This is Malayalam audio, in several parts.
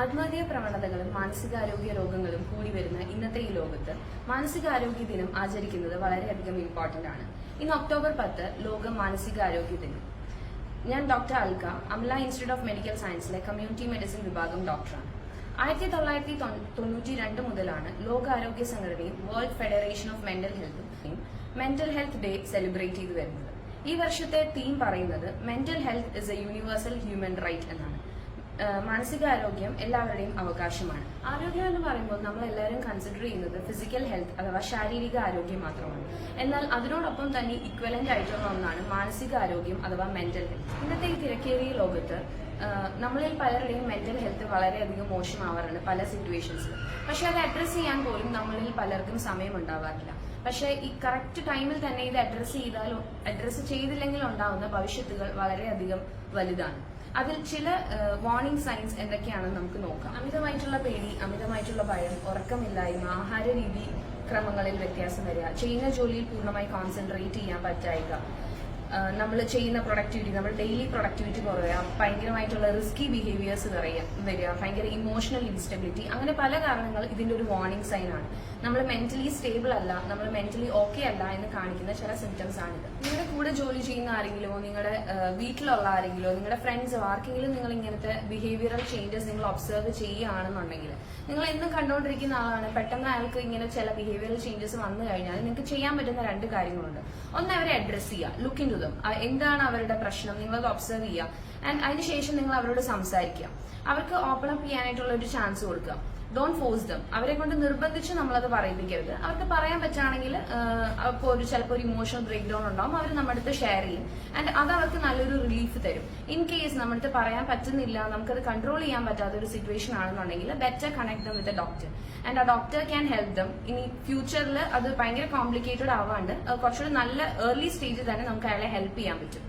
ആത്മഹത്യാ പ്രവണതകളും മാനസികാരോഗ്യ രോഗങ്ങളും കൂടി വരുന്ന ഇന്നത്തെ ഈ ലോകത്ത് മാനസികാരോഗ്യ ദിനം ആചരിക്കുന്നത് വളരെയധികം ഇമ്പോർട്ടന്റ് ആണ്. ഇന്ന് ഒക്ടോബർ പത്ത് ലോക മാനസികാരോഗ്യ ദിനം. ഞാൻ doctor Alka Amla institute of medical സയൻസിലെ community medicine വിഭാഗം ഡോക്ടറാണ് ആയിരത്തി തൊള്ളായിരത്തി തൊണ്ണൂറ്റി രണ്ട് മുതലാണ് ലോകാരോഗ്യ സംഘടനയും വേൾഡ് ഫെഡറേഷൻ ഓഫ് മെന്റൽ ഹെൽത്തും മെന്റൽ ഹെൽത്ത് ഡേ സെലിബ്രേറ്റ് ചെയ്തു വരുന്നത്. ഈ വർഷത്തെ തീം പറയുന്നത് mental health is a universal human right എന്നാണ്. മാനസികാരോഗ്യം എല്ലാവരുടെയും അവകാശമാണ്. ആരോഗ്യം എന്ന് പറയുമ്പോൾ നമ്മൾ എല്ലാവരും കൺസിഡർ ചെയ്യുന്നത് ഫിസിക്കൽ ഹെൽത്ത് അഥവാ ശാരീരിക ആരോഗ്യം മാത്രമാണ്. എന്നാൽ അതിനോടൊപ്പം തന്നെ ഇക്വലന്റ് ആയിട്ടുള്ള ഒന്നാണ് മാനസികാരോഗ്യം അഥവാ മെന്റൽ ഹെൽത്ത് ഇന്നത്തെ ഈ തിരക്കേറിയ ലോകത്ത് നമ്മളിൽ പലരുടെയും മെന്റൽ ഹെൽത്ത് വളരെയധികം മോശമാവാറുണ്ട് പല സിറ്റുവേഷൻസ് പക്ഷെ അത് അഡ്രസ് ചെയ്യാൻ പോലും നമ്മളിൽ പലർക്കും സമയം ഉണ്ടാവാറില്ല പക്ഷേ ഈ കറക്റ്റ് ടൈമിൽ തന്നെ ഇത് അഡ്രസ്സ് ചെയ്താലും അഡ്രസ്സ് ചെയ്തില്ലെങ്കിൽ ഉണ്ടാവുന്ന ഭവിഷ്യത്തുകൾ വളരെയധികം വലുതാണ്. അതിൽ ചില വാർണിംഗ് സൈൻസ് എന്തൊക്കെയാണെന്ന് നമുക്ക് നോക്കാം. അമിതമായിട്ടുള്ള പേടി അമിതമായിട്ടുള്ള ഭയം ഉറക്കമില്ലായ്മ ആഹാര രീതി ക്രമങ്ങളിൽ വ്യത്യാസം വരിക ചെയ്യുന്ന ജോലിയിൽ പൂർണമായി കോൺസെൻട്രേറ്റ് ചെയ്യാൻ പറ്റായിക നമ്മൾ ചെയ്യുന്ന പ്രൊഡക്ടിവിറ്റി നമ്മൾ ഡെയിലി പ്രൊഡക്ടിവിറ്റി കുറയാം ഭയങ്കരമായിട്ടുള്ള റിസ്കി ബിഹേവിയേഴ്സ് കുറയാം വരിക ഭയങ്കര ഇമോഷണൽ ഇൻസ്റ്റബിലിറ്റി അങ്ങനെ പല കാരണങ്ങൾ ഇതിന്റെ ഒരു വാർണിംഗ് സൈൻ ആണ്. നമ്മൾ മെന്റലി സ്റ്റേബിൾ അല്ല നമ്മൾ മെന്റലി ഓക്കെ അല്ല എന്ന് കാണിക്കുന്ന ചില സിംറ്റംസ് ആണിത്. നിങ്ങളുടെ കൂടെ ജോലി ചെയ്യുന്ന ആരെങ്കിലോ നിങ്ങളുടെ വീട്ടിലുള്ള ആരെങ്കിലോ നിങ്ങളുടെ ഫ്രണ്ട്സ് ആർക്കെങ്കിലും നിങ്ങൾ ഇങ്ങനത്തെ ബിഹേവിയറൽ ചേഞ്ചസ് നിങ്ങൾ ഒബ്സർവ് ചെയ്യുകയാണെന്നുണ്ടെങ്കിൽ നിങ്ങൾ എന്നും കണ്ടുകൊണ്ടിരിക്കുന്ന ആളാണ് പെട്ടെന്ന് അയാൾക്ക് ഇങ്ങനെ ചില ബിഹേവിയറൽ ചേഞ്ചസ് വന്നു കഴിഞ്ഞാൽ നിങ്ങൾക്ക് ചെയ്യാൻ പറ്റുന്ന രണ്ട് കാര്യങ്ങളുണ്ട്. ഒന്ന് അവരെ അഡ്രസ് ചെയ്യുക ലുക്ക് ഇൻ ദം എന്താണ് അവരുടെ പ്രശ്നം നിങ്ങൾ ഒബ്സർവ് ചെയ്യുക. ആൻഡ് അതിനുശേഷം നിങ്ങൾ അവരോട് സംസാരിക്കുക. അവർക്ക് ഓപ്പൺ അപ്പ് ചെയ്യാനായിട്ടുള്ള ഒരു ചാൻസ് കൊടുക്കുക. ഡോൺ ഫോഴ്സ് ദം അവരെ കൊണ്ട് നിർബന്ധിച്ച് നമ്മളത് പറയിപ്പിക്കരുത്. അവർക്ക് പറയാൻ പറ്റുകയാണെങ്കിൽ അപ്പോൾ ഒരു ചിലപ്പോൾ ഒരു ഇമോഷണൽ ബ്രേക്ക് ഡൗൺ ഉണ്ടാവും. അവർ നമ്മുടെ അടുത്ത് ഷെയർ ചെയ്യും. ആൻഡ് അത് അവർക്ക് നല്ലൊരു റിലീഫ് തരും. ഇൻ കേസ് നമ്മുടെ അടുത്ത് പറയാൻ പറ്റുന്നില്ല നമുക്കത് കൺട്രോൾ ചെയ്യാൻ പറ്റാത്ത ഒരു സിറ്റുവേഷൻ ആണെന്നുണ്ടെങ്കിൽ better connect them with a doctor and ആ ഡോക്ടർ ക്യാൻ ഹെൽപ്പ് ദം ഇനി ഫ്യൂച്ചറിൽ അത് ഭയങ്കര കോംപ്ലിക്കേറ്റഡ് ആവാണ്ട് കുറച്ചുകൂടി നല്ല ഏർലി സ്റ്റേജിൽ തന്നെ നമുക്ക് അയാളെ ഹെൽപ്പ് ചെയ്യാൻ പറ്റും.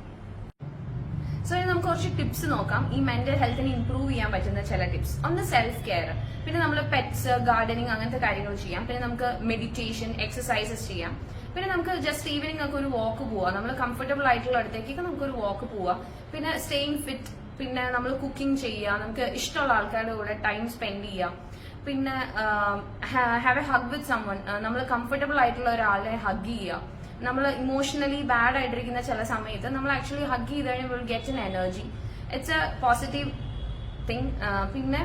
സോ ഇനി നമുക്ക് കുറച്ച് ടിപ്സ് നോക്കാം. ഈ മെന്റൽ ഹെൽത്തിനെ ഇംപ്രൂവ് ചെയ്യാൻ പറ്റുന്ന ചില ടിപ്സ് ഒന്ന് സെൽഫ് കെയർ പിന്നെ നമ്മൾ പെറ്റ്സ് ഗാർഡനിങ് അങ്ങനത്തെ കാര്യങ്ങൾ ചെയ്യാം. പിന്നെ നമുക്ക് മെഡിറ്റേഷൻ എക്സസൈസസ് ചെയ്യാം. പിന്നെ നമുക്ക് ജസ്റ്റ് ഈവനിങ് ഒക്കെ ഒരു വാക്ക് പോവാം. നമ്മൾ കംഫർട്ടബിൾ ആയിട്ടുള്ള അടുത്തേക്കൊക്കെ നമുക്ക് ഒരു വാക്ക് പോവാം. പിന്നെ സ്റ്റേയിങ് ഫിറ്റ് പിന്നെ നമ്മൾ കുക്കിംഗ് ചെയ്യാം. നമുക്ക് ഇഷ്ടമുള്ള ആൾക്കാരുടെ കൂടെ ടൈം സ്പെൻഡ് ചെയ്യാം. പിന്നെ have a hug with someone നമ്മൾ കംഫർട്ടബിൾ ആയിട്ടുള്ള ഒരാളെ ഹഗ് ചെയ്യുക നമ്മൾ ഇമോഷണലി ബാഡ് ആയിട്ടിരിക്കുന്ന ചില സമയത്ത് നമ്മൾ ആക്ച്വലി ഹഗ് ചെയ്ത് കഴിഞ്ഞാൽ will get an energy it's a positive thing പിന്നെ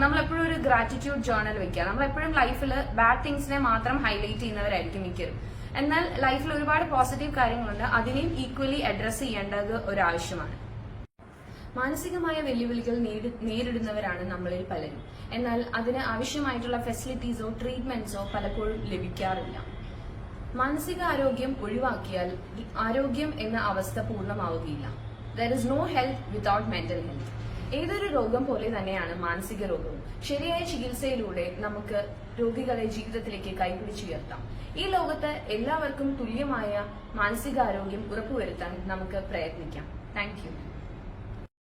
നമ്മൾ എപ്പോഴും ഒരു ഗ്രാറ്റിറ്റ്യൂഡ് ജേർണൽ വെക്കുക. നമ്മളെപ്പോഴും ലൈഫിൽ ബാഡ് തിങ്സിനെ മാത്രം ഹൈലൈറ്റ് ചെയ്യുന്നവരായിരിക്കും മിക്കരും എന്നാൽ ലൈഫിൽ ഒരുപാട് പോസിറ്റീവ് കാര്യങ്ങളുണ്ട്. അതിനെയും ഈക്വലി അഡ്രസ് ചെയ്യേണ്ടത് ഒരു ആവശ്യമാണ് മാനസികമായ വെല്ലുവിളികൾ നേരിടുന്നവരാണ് നമ്മളിൽ പലരും. എന്നാൽ അതിന് ആവശ്യമായിട്ടുള്ള ഫെസിലിറ്റീസോ ട്രീറ്റ്മെന്റ്സോ പലപ്പോഴും ലഭിക്കാറില്ല. മാനസിക ആരോഗ്യം ഒഴിവാക്കിയാൽ ആരോഗ്യം എന്ന അവസ്ഥ പൂർണമാവുകയില്ല. There is no health without mental health ഏതൊരു രോഗം പോലെ തന്നെയാണ് മാനസിക രോഗവും. ശരിയായ ചികിത്സയിലൂടെ നമുക്ക് രോഗികളെ ജീവിതത്തിലേക്ക് കൈപിടിച്ചുയർത്താം ഈ ലോകത്ത് എല്ലാവർക്കും തുല്യമായ മാനസികാരോഗ്യം ഉറപ്പുവരുത്താൻ നമുക്ക് പ്രയത്നിക്കാം. താങ്ക്